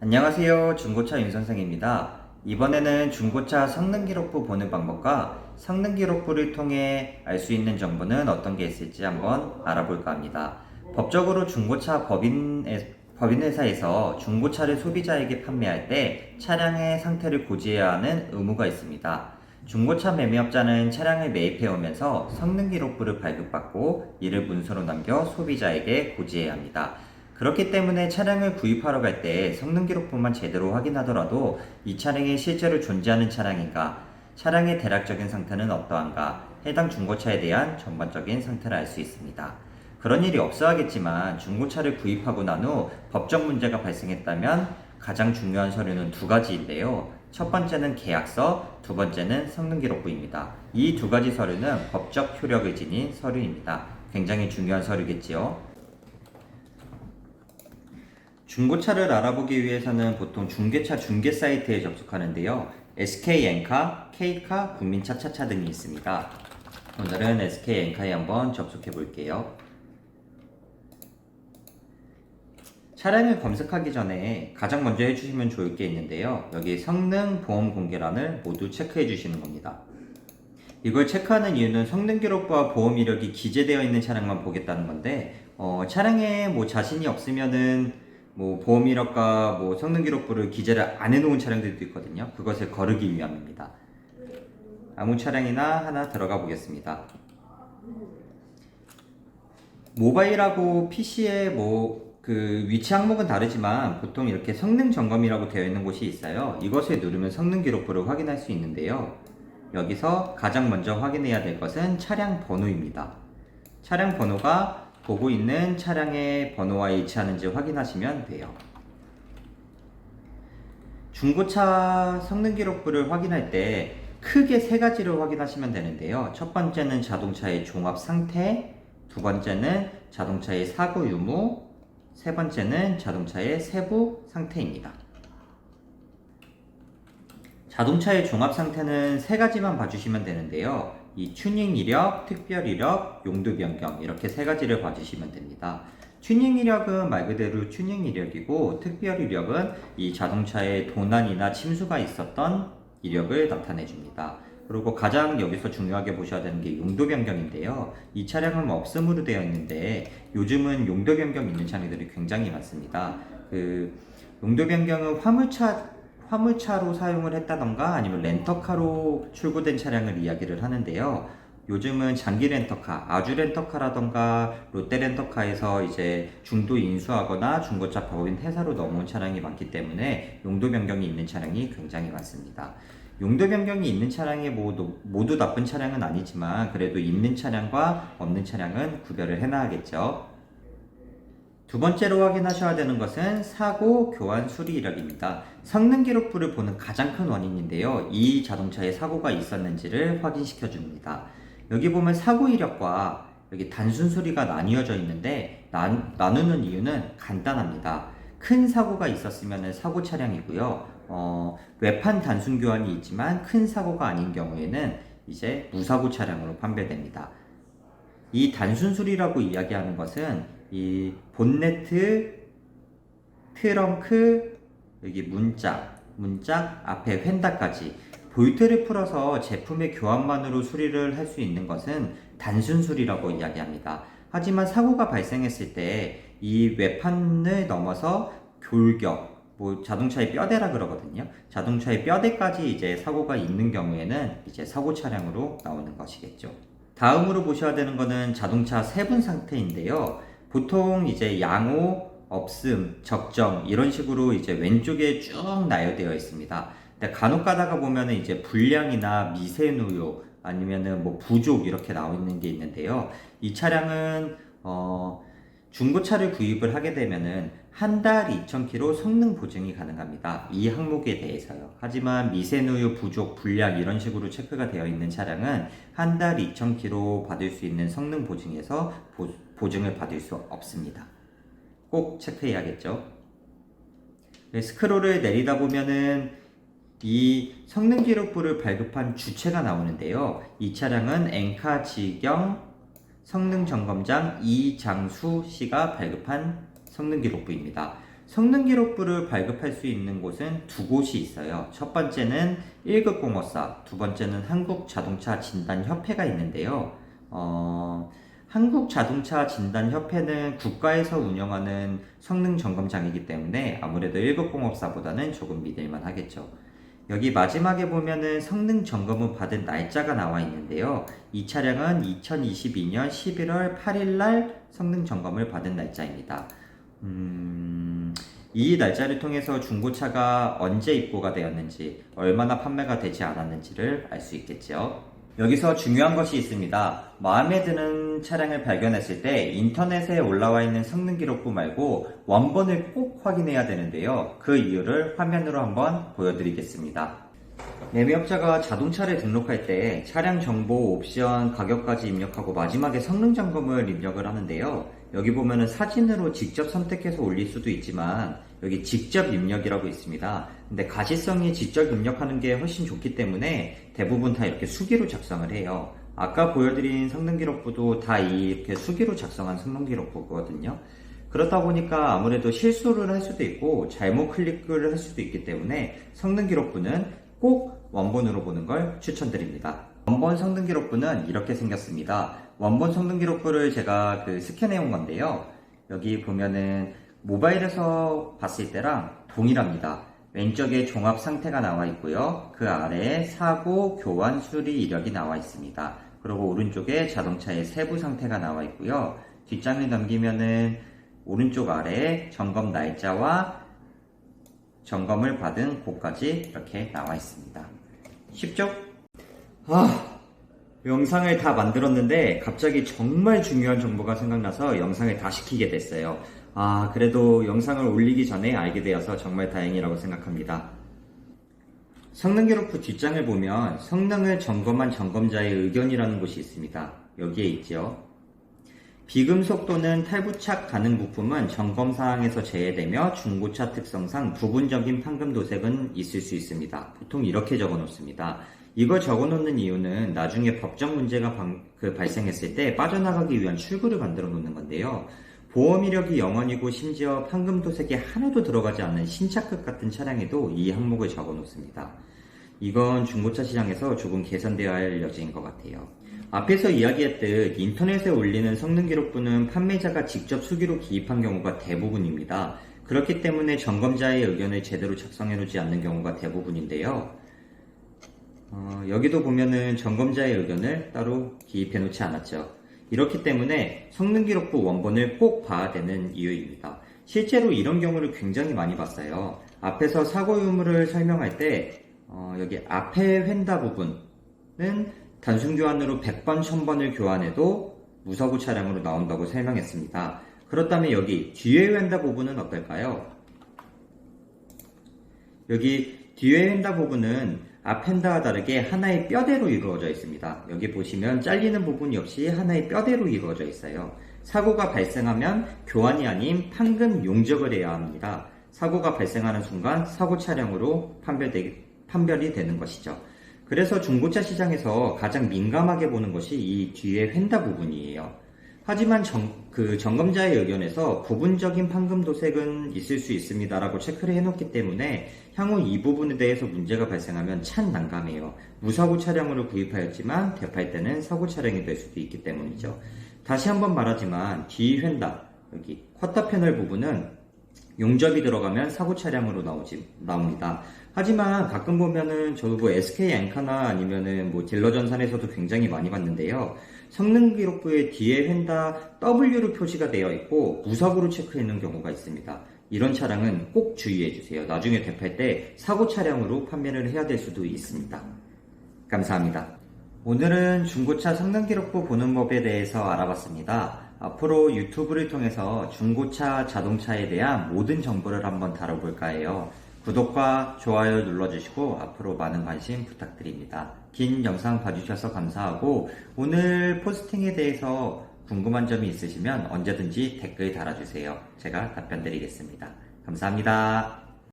안녕하세요. 중고차 윤선생입니다. 이번에는 중고차 성능 기록부 보는 방법과 성능 기록부를 통해 알 수 있는 정보는 어떤 게 있을지 한번 알아볼까 합니다. 법적으로 중고차 법인에, 법인회사에서 중고차를 소비자에게 판매할 때 차량의 상태를 고지해야 하는 의무가 있습니다. 중고차 매매업자는 차량을 매입해 오면서 성능 기록부를 발급받고 이를 문서로 남겨 소비자에게 고지해야 합니다. 그렇기 때문에 차량을 구입하러 갈 때 성능 기록부만 제대로 확인하더라도 이 차량이 실제로 존재하는 차량인가, 차량의 대략적인 상태는 어떠한가, 해당 중고차에 대한 전반적인 상태를 알 수 있습니다. 그런 일이 없어 하겠지만 중고차를 구입하고 난 후 법적 문제가 발생했다면 가장 중요한 서류는 두 가지인데요. 첫 번째는 계약서, 두 번째는 성능 기록부입니다. 이 두 가지 서류는 법적 효력을 지닌 서류입니다. 굉장히 중요한 서류겠지요. 중고차를 알아보기 위해서는 보통 중개차 중개 사이트에 접속하는데요. SK엔카, K카, 국민차차차 등이 있습니다. 오늘은 SK엔카에 한번 접속해 볼게요. 차량을 검색하기 전에 가장 먼저 해주시면 좋을 게 있는데요. 여기 성능 보험 공개란을 모두 체크해 주시는 겁니다. 이걸 체크하는 이유는 성능 기록부와 보험 이력이 기재되어 있는 차량만 보겠다는 건데 어, 차량에 뭐 자신이 없으면은 뭐 보험 이력과 뭐 성능 기록부를 기재를 안 해놓은 차량들도 있거든요. 그것을 거르기 위함입니다. 아무 차량이나 하나 들어가 보겠습니다. 모바일하고 PC의 뭐 그 위치 항목은 다르지만 보통 이렇게 성능 점검이라고 되어 있는 곳이 있어요. 이것을 누르면 성능 기록부를 확인할 수 있는데요. 여기서 가장 먼저 확인해야 될 것은 차량 번호입니다. 차량 번호가 보고 있는 차량의 번호와 일치하는지 확인하시면 돼요. 중고차 성능 기록부를 확인할 때 크게 세 가지를 확인하시면 되는데요. 첫 번째는 자동차의 종합 상태, 두 번째는 자동차의 사고 유무, 세 번째는 자동차의 세부 상태입니다. 자동차의 종합 상태는 세 가지만 봐주시면 되는데요. 이 튜닝 이력, 특별 이력, 용도 변경 이렇게 세 가지를 봐주시면 됩니다. 튜닝 이력은 말 그대로 튜닝 이력이고 특별 이력은 이 자동차에 도난이나 침수가 있었던 이력을 나타내 줍니다. 그리고 가장 여기서 중요하게 보셔야 되는 게 용도 변경인데요. 이 차량은 없음으로 되어 있는데 요즘은 용도 변경 있는 차량들이 굉장히 많습니다. 그 용도 변경은 화물차 화물차로 사용을 했다던가 아니면 렌터카로 출고된 차량을 이야기를 하는데요. 요즘은 장기 렌터카, 아주 렌터카라던가 롯데 렌터카에서 이제 중도 인수하거나 중고차 법인 회사로 넘어온 차량이 많기 때문에 용도 변경이 있는 차량이 굉장히 많습니다. 용도 변경이 있는 차량이 모두, 모두 나쁜 차량은 아니지만 그래도 있는 차량과 없는 차량은 구별을 해놔야겠죠. 두 번째로 확인하셔야 되는 것은 사고 교환 수리 이력입니다. 성능 기록부를 보는 가장 큰 원인인데요. 이 자동차에 사고가 있었는지를 확인시켜 줍니다. 여기 보면 사고 이력과 여기 단순 수리가 나뉘어져 있는데 나, 나누는 이유는 간단합니다. 큰 사고가 있었으면 사고 차량이고요. 어, 외판 단순 교환이 있지만 큰 사고가 아닌 경우에는 이제 무사고 차량으로 판별됩니다. 이 단순 수리라고 이야기하는 것은 이 본네트, 트렁크, 여기 문짝, 문짝 앞에 휀다까지 볼트를 풀어서 제품의 교환만으로 수리를 할 수 있는 것은 단순 수리라고 이야기합니다. 하지만 사고가 발생했을 때 이 외판을 넘어서 골격, 뭐 자동차의 뼈대라 그러거든요. 자동차의 뼈대까지 이제 사고가 있는 경우에는 이제 사고 차량으로 나오는 것이겠죠. 다음으로 보셔야 되는 것은 자동차 세분 상태인데요. 보통 이제 양호, 없음, 적정 이런 식으로 이제 왼쪽에 쭉 나열되어 있습니다. 근데 간혹 가다가 보면은 이제 불량이나 미세누요 아니면은 뭐 부족 이렇게 나와 있는 게 있는데요. 이 차량은 어 중고차를 구입을 하게 되면은 한 달 2,000km 성능 보증이 가능합니다. 이 항목에 대해서요. 하지만 미세누유 부족, 불량 이런 식으로 체크가 되어 있는 차량은 한 달 2,000km 받을 수 있는 성능 보증에서 보, 보증을 받을 수 없습니다. 꼭 체크해야겠죠. 네, 스크롤을 내리다 보면은 이 성능 기록부를 발급한 주체가 나오는데요. 이 차량은 엔카 지경 성능 점검장 이장수 씨가 발급한 성능 기록부입니다. 성능 기록부를 발급할 수 있는 곳은 두 곳이 있어요. 첫 번째는 1급 공업사, 두 번째는 한국자동차 진단협회가 있는데요. 어, 한국자동차 진단협회는 국가에서 운영하는 성능 점검장이기 때문에 아무래도 1급 공업사보다는 조금 믿을만 하겠죠. 여기 마지막에 보면은 성능 점검을 받은 날짜가 나와 있는데요. 이 차량은 2022년 11월 8일 날 성능 점검을 받은 날짜입니다. 음, 이 날짜를 통해서 중고차가 언제 입고가 되었는지, 얼마나 판매가 되지 않았는지를 알 수 있겠죠. 여기서 중요한 것이 있습니다. 마음에 드는 차량을 발견했을 때 인터넷에 올라와 있는 성능 기록부 말고 원본을 꼭 확인해야 되는데요. 그 이유를 화면으로 한번 보여드리겠습니다. 매매업자가 자동차를 등록할 때 차량 정보, 옵션, 가격까지 입력하고 마지막에 성능 점검을 입력을 하는데요. 여기 보면은 사진으로 직접 선택해서 올릴 수도 있지만 여기 직접 입력이라고 있습니다. 근데 가시성이 직접 입력하는 게 훨씬 좋기 때문에 대부분 다 이렇게 수기로 작성을 해요. 아까 보여드린 성능 기록부도 다 이렇게 수기로 작성한 성능 기록부거든요. 그렇다 보니까 아무래도 실수를 할 수도 있고 잘못 클릭을 할 수도 있기 때문에 성능 기록부는 꼭 원본으로 보는 걸 추천드립니다. 원본 성능 기록부는 이렇게 생겼습니다. 원본 성능 기록부를 제가 그 스캔해 온 건데요. 여기 보면은 모바일에서 봤을 때랑 동일합니다. 왼쪽에 종합 상태가 나와 있고요. 그 아래에 사고, 교환, 수리 이력이 나와 있습니다. 그리고 오른쪽에 자동차의 세부 상태가 나와 있고요. 뒷장을 넘기면은 오른쪽 아래에 점검 날짜와 점검을 받은 곳까지 이렇게 나와 있습니다. 쉽죠? 아, 영상을 다 만들었는데 갑자기 정말 중요한 정보가 생각나서 영상을 다 시키게 됐어요. 아, 그래도 영상을 올리기 전에 알게 되어서 정말 다행이라고 생각합니다. 성능 기록부 뒷장을 보면 성능을 점검한 점검자의 의견이라는 곳이 있습니다. 여기에 있죠. 비금속 또는 탈부착 가능 부품은 점검 사항에서 제외되며 중고차 특성상 부분적인 판금 도색은 있을 수 있습니다. 보통 이렇게 적어 놓습니다. 이걸 적어 놓는 이유는 나중에 법적 문제가 방, 그 발생했을 때 빠져나가기 위한 출구를 만들어 놓는 건데요. 보험 이력이 0원이고 심지어 판금 도색이 하나도 들어가지 않는 신차급 같은 차량에도 이 항목을 적어 놓습니다. 이건 중고차 시장에서 조금 개선되어야 할 여지인 것 같아요. 앞에서 이야기했듯 인터넷에 올리는 성능 기록부는 판매자가 직접 수기로 기입한 경우가 대부분입니다. 그렇기 때문에 점검자의 의견을 제대로 작성해 놓지 않는 경우가 대부분인데요. 어, 여기도 보면은 점검자의 의견을 따로 기입해 놓지 않았죠. 이렇기 때문에 성능 기록부 원본을 꼭 봐야 되는 이유입니다. 실제로 이런 경우를 굉장히 많이 봤어요. 앞에서 사고 유무를 설명할 때 어, 여기 앞에 휀다 부분은 단순 교환으로 100번, 1000번을 교환해도 무사고 차량으로 나온다고 설명했습니다. 그렇다면 여기 뒤에 휀다 부분은 어떨까요? 여기 뒤에 휀다 부분은 앞 휀다와 다르게 하나의 뼈대로 이루어져 있습니다. 여기 보시면 잘리는 부분 역시 하나의 뼈대로 이루어져 있어요. 사고가 발생하면 교환이 아닌 판금 용접을 해야 합니다. 사고가 발생하는 순간 사고 차량으로 판별되, 판별이 되는 것이죠. 그래서 중고차 시장에서 가장 민감하게 보는 것이 이 뒤에 휀다 부분이에요. 하지만 정, 그 점검자의 의견에서 부분적인 판금 도색은 있을 수 있습니다라고 체크를 해놓기 때문에 향후 이 부분에 대해서 문제가 발생하면 참 난감해요. 무사고 차량으로 구입하였지만 대팔 때는 사고 차량이 될 수도 있기 때문이죠. 다시 한번 말하지만 뒤 휀다 여기 쿼터 패널 부분은 용접이 들어가면 사고 차량으로 나오지, 나옵니다. 하지만 가끔 보면은 저도 뭐 SK 앵카나 아니면은 뭐 딜러 전산에서도 굉장히 많이 봤는데요. 성능 기록부에 뒤에 휀다 W로 표시가 되어 있고 무사고로 체크해 있는 경우가 있습니다. 이런 차량은 꼭 주의해 주세요. 나중에 대팔 때 사고 차량으로 판매를 해야 될 수도 있습니다. 감사합니다. 오늘은 중고차 성능 기록부 보는 법에 대해서 알아봤습니다. 앞으로 유튜브를 통해서 중고차 자동차에 대한 모든 정보를 한번 다뤄볼까 해요. 구독과 좋아요 눌러주시고 앞으로 많은 관심 부탁드립니다. 긴 영상 봐주셔서 감사하고 오늘 포스팅에 대해서 궁금한 점이 있으시면 언제든지 댓글 달아주세요. 제가 답변 드리겠습니다. 감사합니다.